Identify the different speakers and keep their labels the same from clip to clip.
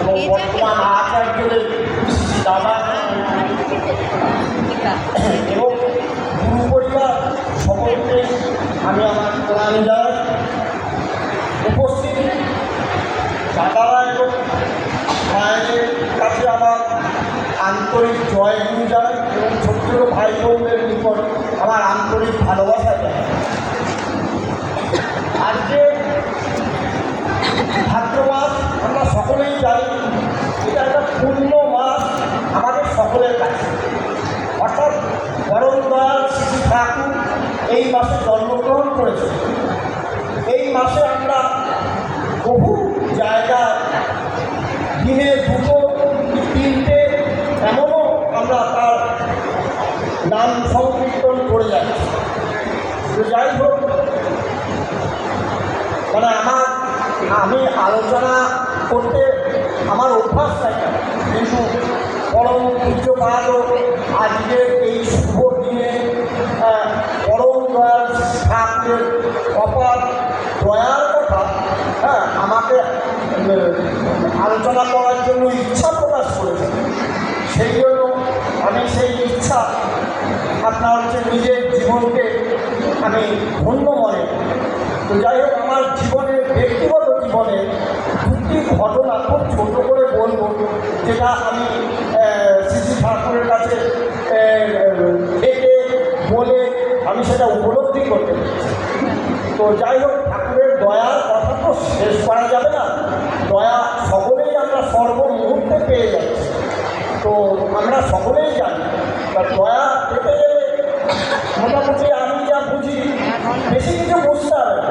Speaker 1: এবং বর্তমান আচার্যদের দাদা এবং গুরু পরিবার আমি আমার প্রণাম জানাই উপস্থিত দাদারা কাছে আমার আন্তরিক জয় গুরু এবং ছোট ভাই বোনদের নিকট আমার আন্তরিক ভালোবাসা জানাই আজকে ভাদ্র মাস আমরা সকলেই জানি এটা একটা পূর্ণ মাস আমাদের সকলের কাছে অর্থাৎ বরং দয়াল শ্রী ঠাকুর এই মাসে জন্মগ্রহণ করেছে এই মাসে আমরা বহু জায়গায় দিনে দুটো কি তিনটে এমনও আমরা তার নাম সংকীর্তন করে যাচ্ছি যাই হোক মানে আমার, আমি আলোচনা করতে আমার অভ্যাস থাকে কিন্তু পরম পূজ্য পাদও আজকের এই শুভ দিনে পরম দয়াল ঠাকুরের অপার দয়ার কথা হ্যাঁ আমাকে আলোচনা করার জন্য ইচ্ছা প্রকাশ করেছে। সেই জন্য আমি সেই ইচ্ছা আপনার হচ্ছে নিজের জীবনকে আমি ধন্য মনে। তো যাই হোক, আমার জীবনের ব্যক্তিগত জীবনে দুটি ঘটনা খুব ছোট করে বলব, যেটা আমি শ্রী ঠাকুরের কাছে থেকে বলে আমি সেটা উপলব্ধি করতে তো যাই হোক, ঠাকুরের দয়ার কথা তো শেষ করা যাবে না। দয়া সকলেই আমরা সর্বমুহূর্তে পেয়ে যাচ্ছি। তো আমরা সকলেই জানি দয়া মোটামুটি আমি যা বুঝি, বেশি কিছু বুঝতে হবে।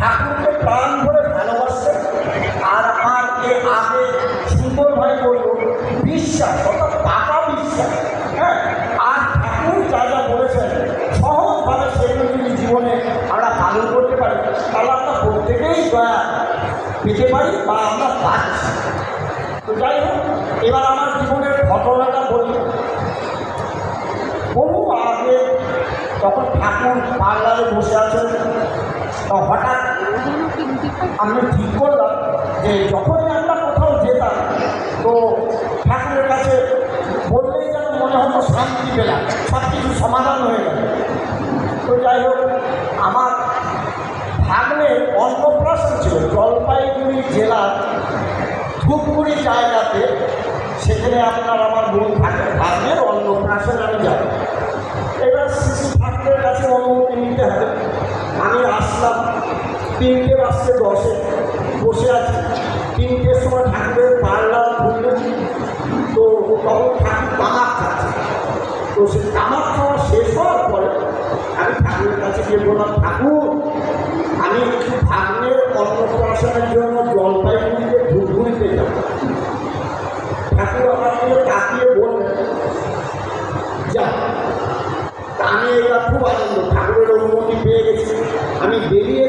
Speaker 1: ঠাকুরকে প্রাণ ভরে ভালোবাসছে, আর আমার এ আগে সুন্দর ভাই বলল, বিশ্বাস, অর্থাৎ পাকা বিশ্বাস। হ্যাঁ আর ঠাকুর যা যা বলেছেন সহজভাবে সেগুলো যদি জীবনে আমরা পালন করতে পারি। তাহলে আমরা প্রত্যেকেই দয়া পেতে পারি বা আমরা পাচ্ছি। তো যাই হোক, এবার আমার জীবনের ঘটনাটা বলি। বহু আগে তখন ঠাকুর পার্লারে বসে আছেন। তো হঠাৎ আমরা ঠিক করলাম যে যখনই আমরা কোথাও যেতাম, তো ঠাকুরের কাছে বললেই যেন মনে হতো শান্তি পেলাম সব কিছু সমাধান হয়ে গেল। তো যাই হোক, আমার ভাগ্নে অন্নপ্রাশন ছিল, জলপাইগুড়ি জেলার ধূপগুড়ি জায়গাতে, সেখানে আপনার আমার বোন থাকে ভাগ্নের অন্নপ্রাশন তিনটে বাজতে দশে বসে আছি। তিনটের সময় ঠাকুরের পার্লার খুললেছি তো তখন ঠাকুর তামাক খাচ্ছে তো সে তামাক খাওয়া শেষ হওয়ার পরে আমি ঠাকুরের কাছে গিয়ে বললাম, ঠাকুর, আমি একটু ভাগ্নের অন্নপ্রাশনের জন্য জলপাইগুড়িতে ধূপগুড়িতে যাব। ঠাকুর আমার দিকে তাকিয়ে বললেন, যা আমি এবার খুব আনন্দ। ঠাকুরের অনুমতি পেয়ে গেছি। আমি বেরিয়ে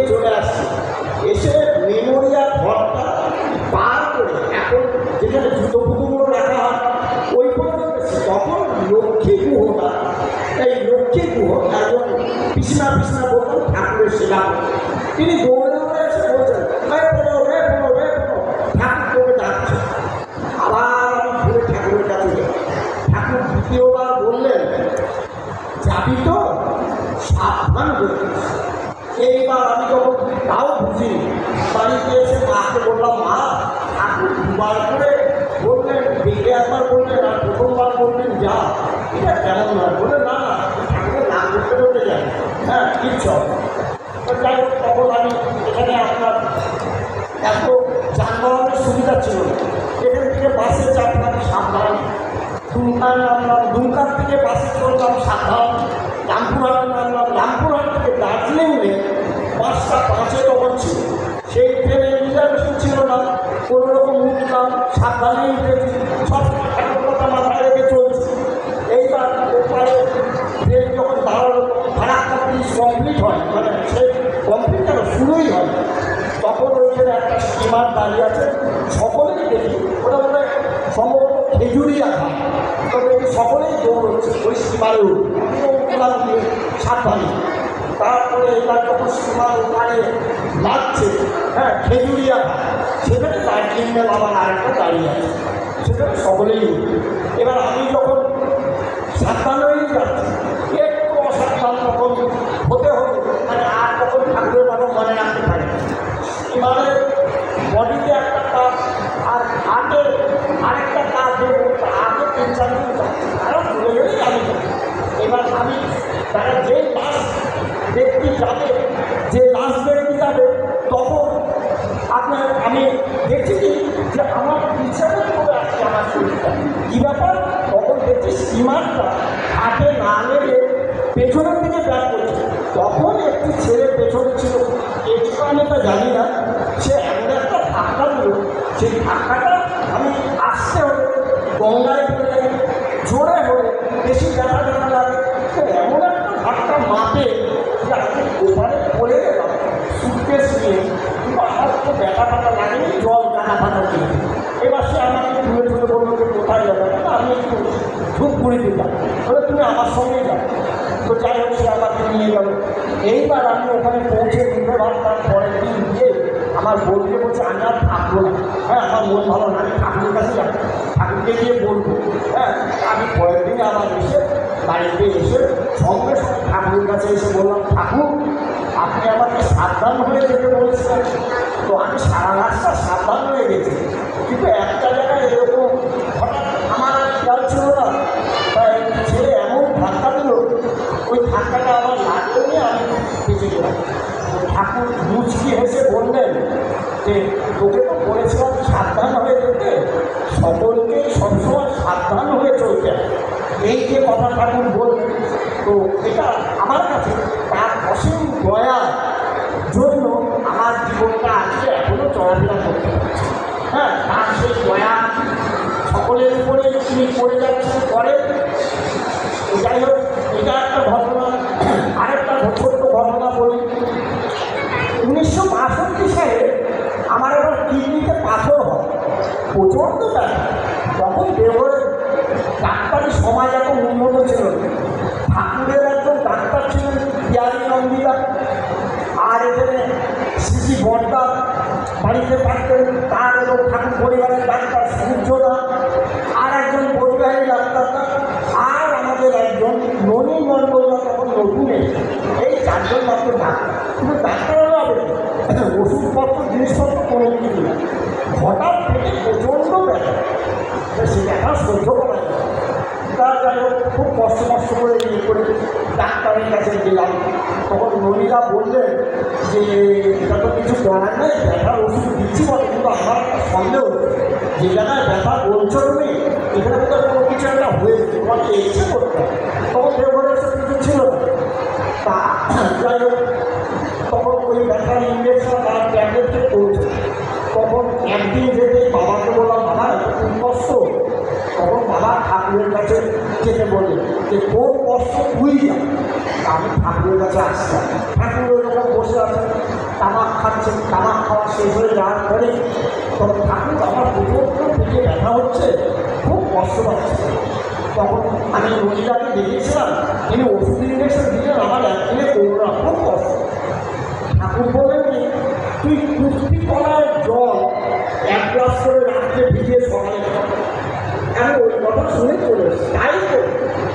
Speaker 1: সেবা তিনি দৌড়ে দৌড়ে এসে বলছেন রে পড়ো রে পড়ো রে পড়ো ঠাকুর তোকে ডাকছে। আবার আমি ঘুরে ঠাকুরের কাছে ঠাকুর দ্বিতীয়বার বললেন, যাবি তো? সাবধান করিস এইবার আমি যখন তাও বুঝি বাড়িতে এসে মাকে বললাম, মা, ঠাকুর দুবার করে বললেন দেখে একবার বললেন আর প্রথমবার বললেন, যা। এটা কেমন নয় বলে না ঠাকুরের নাম করতে করতে যাই। হ্যাঁ কিচ্ছু। তো যাই তখন আমি এখানে আপনার এত যানবাহনের সুবিধা ছিল। এখান থেকে বাসে চাপলাম সাবধান দুমকায় নামলাম দুমকার থেকে বাসে চললাম সাবধান রামপুরহাট নামলাম রামপুরহাট থেকে দার্জিলিং নিয়ে পাঁচটা পাঁচে তখন ছিল সেই ট্রেনে রিজার্ভেশন ছিল না কোনো রকম উঠলাম সাবধানে উঠেছি সব ঠাকুর কথা মাথায় রেখে চলছি এইবার ওপারে ট্রেন যখন দাঁড়াল ফারাক্কা ব্রিজ কমপ্লিট হয় মানে সেই কমপ্লিট কেন শুরুই হয় তখন ওইখানে একটা স্টিমার দাঁড়িয়ে আছে, সকলেই দেখি। ওটা মনে হয় সম্ভবত খেজুরি আঁকা তো সকলেই দৌড়চ্ছে ওই উঠলাম দিয়ে সাবধানে তারপরে এবার যখন স্টিমার ওখানে লাগছে হ্যাঁ খেজুরিয়া ঘাট। সেখানে দার্জিলিং মেল আমার আরেকটা দাঁড়িয়ে আছে। সেখানে সকলেই। এবার আমি যখন সাবধান হয়েই যাচ্ছি, একটু অসাবধান হতে হতো মানে আর তখন ঠাকুরের কথা মনে রাখতে পারি না। এবারে বডিতে একটা আর হাতে আরেকটা কাজ দেবো আগে এবার আমি তারা যে লাস্ট ব্যক্তি যাবে, যে লাস্ট ব্যক্তি যাবে, তখন আপনার আমি দেখছি যে আমার পিছনে করে আসছে আমার কী ব্যাপার? তখন দেখছি স্টিমারটা হাতে না লেগে পেছনের দিকে তখন একটি ছেলে পেছনে ছিল। একটু তা জানি না, সে এমন একটা ধাক্কা দিল সেই ধাক্কাটা আমি আসতে হবে গঙ্গায় ফেলে জোরে হলে বেশি দেখা দেখা লাগে। এমন একটা ধাক্কা মাপে যে আমি ওপারে পড়ে গেলাম সুটকেস নিয়ে। কিন্তু আমার তো ব্যথা ফাটা লাগেনি, জল কাটা ফাটা দিয়ে এবার সে আমাকে তুলে তুলে বলল যে, কোথায় যাবে? আমি একটু ধূপ করে দিতাম বলে, তুমি আমার সঙ্গেই যাবে তো যাই হোক, সে আমাকে নিয়ে গেল। এইবার আমি ওখানে পৌঁছে দিতে পারতাম পরের দিন। আমার বলতে বলছে, আমি আর থাকব না। হ্যাঁ আমার মন ভালো না, আমি ঠাকুরের কাছে যাব। ঠাকুরকে গিয়ে বলব হ্যাঁ আমি পরের দিন আবার এসে বাড়িতে এসে সঙ্গে সঙ্গে ঠাকুরের কাছে এসে বললাম, ঠাকুর, আপনি আমাকে সাবধান হয়ে যেতে বলেছিলেন তো আমি সারা রাস্তা সাবধান হয়ে গেছি। কিন্তু একটা জায়গায় এরকম হঠাৎ আমার আর খেয়াল ছিল না। তাই ছেলে এমন ধাক্কা দিল, ওই ধাক্কাটা আমার লাগল নিয়ে আমি বেঁচে গেলাম। ঠাকুর মুচকি হেসে বললেন যে তোকে তো বলেছিলাম সাবধান হয়ে যেতে সকলকে সবসময় সাবধান হয়ে চলতে। এই যে কথা ঠাকুর বললেন, তো এটা আমার কাছে তার অসীম দয়ার জন্য আমার জীবনটা আজকে এখনও চলাফেরা করতে পারছে। হ্যাঁ তার সেই দয়া সকলের উপরে তিনি করে যাচ্ছেন করে তো যাই হোক, এটা একটা ঘটনা আরেকটা ছোট্ট ঘটনা বলি উনিশশো বাষট্টি সালে আমার এবার কিডনিতে পাথর হয় প্রচণ্ড ব্যথা তখন দেবর ডাক্তারি সমাজ এত উন্নত ছিল না। ঠাকুরের একজন ডাক্তার ছিলেন পিয়ারি নন্দিতা আর এখানে সিসি বর্দা বাড়িতে থাকতেন তার এবং ঠাকুর পরিবারের ডাক্তার সূর্য সূর্যদা, আর একজন পরিবারের ডাক্তার। আর আমাদের একজন ননী মণ্ডলরা তখন নতুন এই চারজন মাত্র ডাক্তার। কিন্তু ডাক্তাররা হবে ওষুধপত্র, জিনিসপত্র কোনো কিছু না হঠাৎ থেকে প্রচণ্ড ব্যথা। সে ব্যথা সহ্য করা যায় না। তা যাই খুব কষ্ট কষ্ট করে ইয়ে করে ডাক্তারের কাছে গেলাম। তখন ননীরা বললেন যে, এটা তো কিছু করার নেই, ব্যথার ওষুধ দিচ্ছি বলে, কিন্তু আমার সন্দেহ যে জায়গায় ব্যথা বলছো তুমি, এখানে বোধহয় কোনো কিছু একটা হয়েছে, তোমাকে ইচ্ছে করতে হবে। তখন দেবঘরের সব কিছু ছিল তা, যাই হোক, তখন ওই ব্যথার ইঞ্জেকশন তার ট্যাবলেটে পড়ছে তখন একদিন যেতে বাবাকে বললাম, বাবা খুব কষ্ট। তখন বাবা ঠাকুরের কাছে যেতে বললেন যে তোর কষ্ট তুই যা তা ঠাকুরের কাছে আসলাম ঠাকুর ওরকম বসে আছেন তামাক খাচ্ছেন তামাক খাওয়া শেষ হয়ে যাওয়ার পরে তখন ঠাকুর আমার প্রচণ্ড পেটে ব্যথা হচ্ছে, খুব কষ্ট পাচ্ছে। তখন আমি রোজিদাকে দেখিয়েছিলাম, তিনি ওষুধ ইঞ্জেকশন দিলেন আমার একদিনে করোনা, খুব কষ্ট। ঠাকুর বললেন তুই কুস্তি কলার জল এক গ্লাস করে রাত্রে ভিজিয়ে সকালে আমি ওই কথা শুনে চলে এসেছি। তাই তো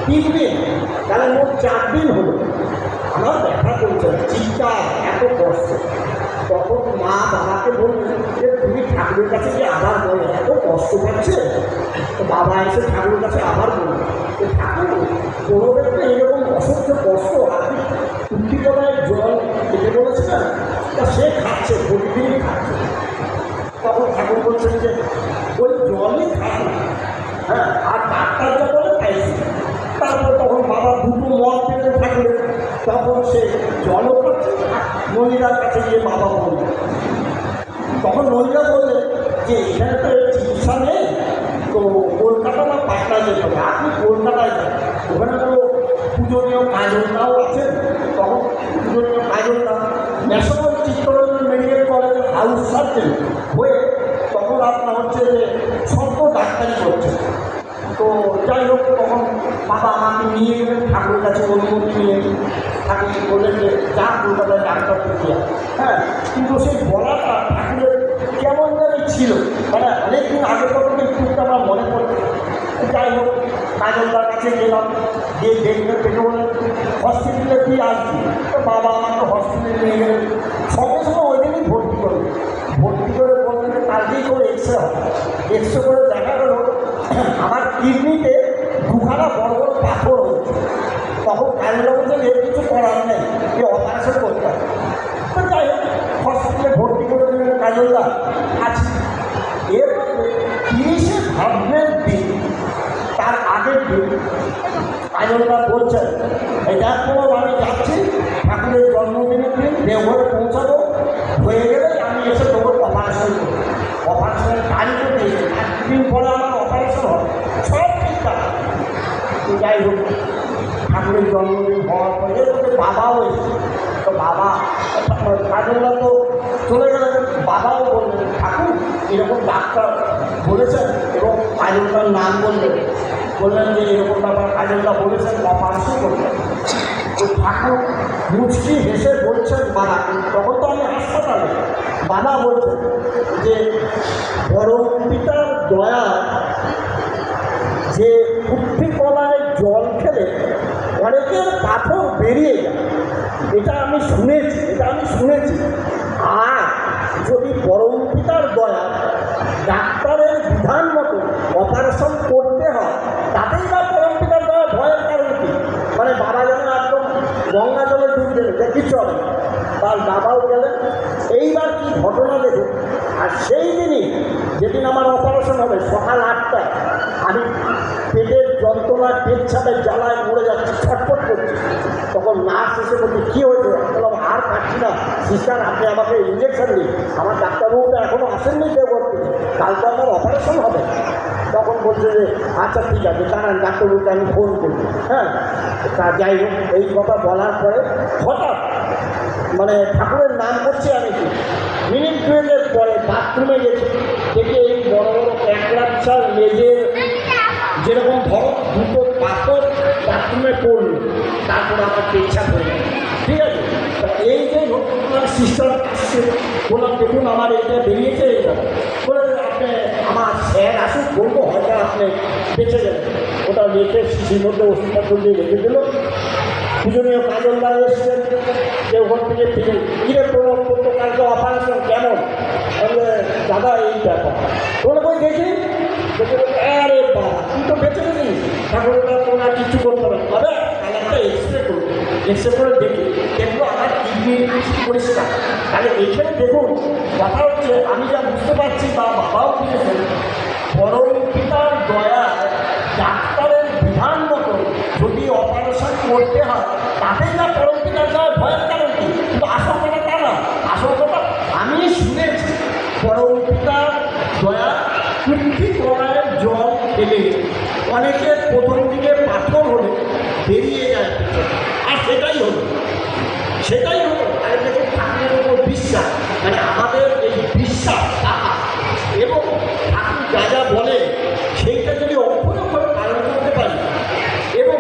Speaker 1: তিন দিন, তাহলে মোট চার দিন হলো। আমার দেখা করছে না, চিন্তা এত কষ্ট তখন মা বাবাকে বললেন যে তুমি ঠাকুরের কাছে যে আবার বলো এত কষ্ট পাচ্ছে তো বাবা এসে ঠাকুরের কাছে আবার বলল যে ঠাকুর কোনো ব্যক্তি অসহ্য কষ্ট আপনি কুটিকলায় জল খেতে বলেছিলেন তা সে খাচ্ছে প্রতিদিনই খাচ্ছে তখন ঠাকুর বলছেন যে ওই জলই খায় না। হ্যাঁ আর ডাক্তার যা বলে খাইছি তারপর তখন বাবা দুটো মদ পেতে থাকলে তখন সে জলও খাচ্ছে আর গিয়ে বাবা বলল তখন নদীরা বললেন, যে এখানে তো চিকিৎসা নেই, তো কলকাতা বা পাটনা যেতে হবে। আপনি কলকাতায় যান। ওখানে তো পূজনীয় কাজলটাও আছেন। তখন পূজনীয় কাজলটা ন্যাশনাল চিত্তরঞ্জন মেডিকেল কলেজের হাউস সার্জন হয়ে তখন আপনার হচ্ছে যে সদ্য ডাক্তারি করছে তো যাই হোক, তখন বাবা আমাকে নিয়ে গেলেন ঠাকুরের কাছে অনুমতি নিয়ে ঠাকুর বললেন যে, যা কলকাতায় ডাক্তার দেখিয়া হ্যাঁ কিন্তু সেই বলাটা ঠাকুরের কেমন জানি ছিল। মানে অনেকদিন আগে একটু একটু আমার মনে পড়ছে যাই হোক, কাজলদার কাছে গেলাম, গিয়ে দেখবে পেটে বলে, হসপিটালে তুই আসবি? বাবা আমাকে হসপিটালে নিয়ে গেলেন। সঙ্গে সঙ্গে ওই দিনই ভর্তি করবে ভর্তি করে বললেন কালকেই করে এক্স রে হবে। এক্স রে করে দেখা গেল, আমার কিডনিতে দুখানা বড় বড় পাথর হচ্ছে তখন কাজলদা বলছেন এর কিছু করার নেই করতে হবে তো যাই হোক, হসপিটালে ভর্তি করে দিলেন কাজলদা। আছি এর মধ্যে তিরিশে ভাবনের দিন তার আগের দিন কাজলদা বলছেন, এই তোমার আমি যাচ্ছি, ঠাকুরের জন্মদিনের দিন দেওঘরে পৌঁছাবো। হয়ে গেলে আমি এসে তোমার অপারেশন করব। অপারেশনের তারিখও দিয়েছি একদিন পরে আমার অপারেশন হবে সব ঠিকঠাক যাই হোক, ঠাকুরের জন্মদিন হওয়ার পরে এরপরে বাবাও এসেছে। বাবা। কাজলদা তো চলে গেলেন, বাবাও বললেন, ঠাকুর, এরকম ডাক্তার বলেছেন এবং কাজলদার নাম বললেন। বললেন যে, এরকম ব্যাপার কাজলদা বলেছেন অপারেশন করবেন তো ঠাকুর মুচকি হেসে বলছেন বাবা। তখন তো আমি হাসপাতালে। বাবা বলছেন যে, বড় পিতার দয়া যে কুঠি কলায় জল খেলে অনেকের পাথর বেরিয়ে যায়। এটা আমি শুনেছি, এটা আমি শুনেছি। আর যদি পরম পিতার দয়া ডাক্তারের বিধান মতো অপারেশন করতে হয়, তাতেই বা পরম পিতার দয়া ভয়ের কারণ কি? মানে বাবা যেন একদম গঙ্গা জলে ডুব দেবে কিছু হবে তার বাবাও গেলেন, এইবার কি ঘটনা দেখুন। আর সেই দিনই যেদিন আমার অপারেশন হবে, সকাল আটটায় আমি পেটের যন্ত্রণায় পেট জ্বালায় মরে যাচ্ছি, ছটফট করছি। তখন নার্স এসে বলছে, কী হয়েছে? বললাম, আর পাচ্ছি না। সিস্টার আপনি আমাকে ইঞ্জেকশন দিন। আমার ডাক্তারবাবুটা এখনও আসেননি কেউ করতে কাল তো আমার অপারেশন হবে। তখন বলছে যে আচ্ছা ঠিক আছে, দাঁড়ান, ডাক্তারবাবুকে আমি ফোন করব হ্যাঁ তা যাই হোক, এই কথা বলার পরে হঠাৎ মানে ঠাকুরের নাম করছি আমি কি। মিনিট টুয়েলের পরে বাথরুমে গেছি। দেখে এই বড় বড় এক লাচ্ছার লেজের যেরকম ধরো দুটো পাথর বাথরুমে পড়ল, তারপর আমার করে গেল ঠিক আছে? এই যে আপনার সিস্টার বললাম, দেখুন, আমার এটা বেরিয়েছে এটা বলে, আপনি, আমার স্যার আসুক, বলব, হয়তো আপনি বেঁচে যাবেন। ওটা রেখে শিশির মধ্যে ওষুধপত্র দিয়ে রেখে দিল। পুজনীয় কাজলদার এসছেন, যে ওখান থেকে ফিরে। কিরে প্রণব করতো কালকে অপারেশন কেমন? দাদা, এই ব্যাপার বলে, কই দেখি আরে বাবা তুই তো বেঁচে গেছিস ঠাকুরটা তোমার কিছু করতে হবে তবে কাল একটা এক্সরে করব এক্সরে করে দেখি দেখল আমার কিডনি পরিষ্কার তাহলে এখানে দেখুন, কথা হচ্ছে আমি যা বুঝতে পারছি বা বাবাও বুঝেছেন পরম পিতার দয়া ডাক্তারের বিধান মতো যদি অপারেশন করতে হয়, তাতেই না পরম পিতার দয়া কারণ কি কিন্তু আসল কথা তা না আসল কথা আমি শুনেছি পরম পিতার দয়া কুঠি কড়ায় জল খেলে অনেকের প্রথম দিকে পাথর হলে বেরিয়ে যায় আর সেটাই হলো। সেটাই হলো দেখুন ঠাকুরের উপর বিশ্বাস। মানে আমাদের এই বিশ্বাস এবং ঠাকুর যা যা বলে, সেইটা যদি অক্ষরে অক্ষরে পালন করতে পারি, এবং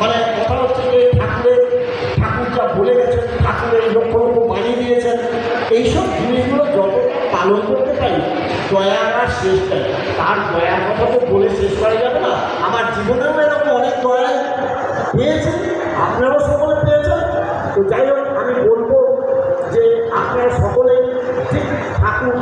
Speaker 1: মানে কথা হচ্ছে যে ঠাকুরের, ঠাকুর যা বলে গেছেন, ঠাকুরের লক্ষ লক্ষ বানিয়ে দিয়েছেন, এইসব জিনিসগুলো যতটা পালন দয়ার শেষ নেই। তার দয়ার কথা তো বলে শেষ করা যাবে না। আমার জীবনেও এরকম অনেক দয়া পেয়েছি, আপনারাও সকলে পেয়েছেন। তো যাই হোক, আমি বলব যে আপনারা সকলে ঠিক ঠাকুর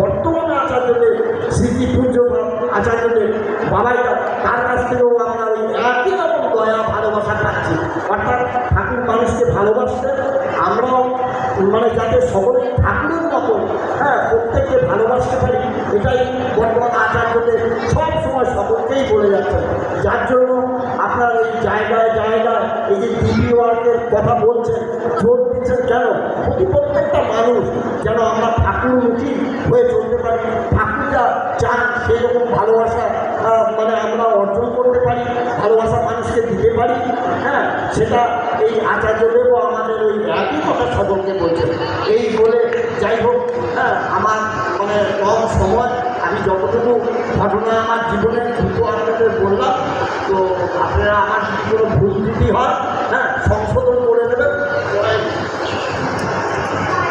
Speaker 1: বর্তমানে আচার্যদের স্মৃতি পূজ্য আচার্যদের বাবাইটা তার কাছ থেকেও আমরা ওই একই রকম দয়া, ভালোবাসা পাচ্ছি অর্থাৎ ঠাকুর মানুষকে ভালোবাসতেন আমরাও মানে যাতে সকলে ঠাকুরের মতো হ্যাঁ প্রত্যেককে ভালোবাসতে পারি, এটাই বর্তমান আচার্যদের সব সময় সকলকেই বলে যাচ্ছে। যার জন্য আপনার এই জায়গায় জায়গায় এই যে ডিবি ওয়ার্কের কথা বলছেন, জোর দিচ্ছেন কেন? প্রতি প্রত্যেকটা মানুষ যেন আমরা ঠাকুরমুখী হয়ে চলতে পারি ঠাকুররা চান সেই রকম ভালোবাসা মানে আমরা অর্জন করতে পারি, ভালোবাসা মানুষকে দিতে পারি হ্যাঁ? সেটা এই আচার্যদেবও আমাদের ওই একই কথা সকলকে বলছেন। এই বলে যাই হোক হ্যাঁ আমার মানে কম সময়, আমি যতটুকু ঘটনা আমার জীবনের দুটো আপনাদের বললাম, তো আপনারা আমার কোনো ভুল হয় হ্যাঁ